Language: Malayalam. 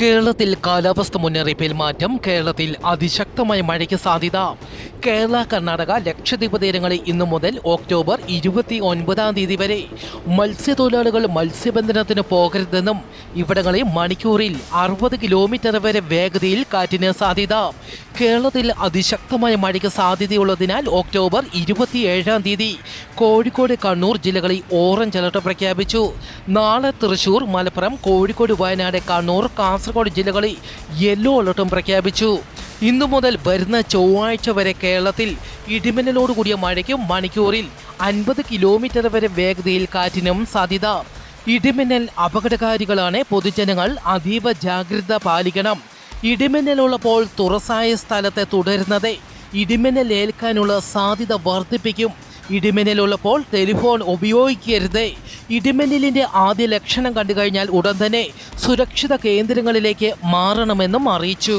കേരളത്തിൽ കാലാവസ്ഥ മുന്നറിയിപ്പിൽ മാറ്റം കേരളത്തിൽ അതിശക്തമായ മഴയ്ക്ക് സാധ്യത. കേരള കർണാടക ലക്ഷദ്വീപ് തീരങ്ങളിൽ ഇന്നു മുതൽ ഒക്ടോബർ ഇരുപത്തി ഒൻപതാം തീയതി വരെ മത്സ്യത്തൊഴിലാളികൾ മത്സ്യബന്ധനത്തിന് പോകരുതെന്നും ഇവിടങ്ങളിൽ മണിക്കൂറിൽ അറുപത് കിലോമീറ്റർ വരെ വേഗതയിൽ കാറ്റിന് സാധ്യത. കേരളത്തിൽ അതിശക്തമായ മഴയ്ക്ക് സാധ്യതയുള്ളതിനാൽ ഒക്ടോബർ ഇരുപത്തിയേഴാം തീയതി കോഴിക്കോട് കണ്ണൂർ ജില്ലകളിൽ ഓറഞ്ച് അലർട്ട് പ്രഖ്യാപിച്ചു. നാളെ തൃശൂർ മലപ്പുറം കോഴിക്കോട് വയനാട് കണ്ണൂർ കാസർഗോഡ് ജില്ലകളിൽ യെല്ലോ അലർട്ടും പ്രഖ്യാപിച്ചു. ഇന്നു മുതൽ വരുന്ന ചൊവ്വാഴ്ച വരെ കേരളത്തിൽ ഇടിമിന്നലോട് കൂടിയ മഴയ്ക്കും മണിക്കൂറിൽ അൻപത് കിലോമീറ്റർ വരെ വേഗതയിൽ കാറ്റിനും സാധ്യത. ഇടിമിന്നൽ അപകടകാരികളാണ് പൊതുജനങ്ങൾ അതീവ ജാഗ്രത പാലിക്കണം. ഇടിമിന്നലുള്ളപ്പോൾ തുറസായ സ്ഥലത്തെ തുടരുന്നത് ഇടിമിന്നൽ ഏൽക്കാനുള്ള സാധ്യത വർദ്ധിപ്പിക്കും. ഇടിമിന്നലുള്ളപ്പോൾ ടെലിഫോൺ ഉപയോഗിക്കരുത്. ഇടിമിന്നലിന്റെ ആദ്യ ലക്ഷണം കണ്ടുകഴിഞ്ഞാൽ ഉടൻ തന്നെ സുരക്ഷിത കേന്ദ്രങ്ങളിലേക്ക് മാറണമെന്നും അറിയിച്ചു.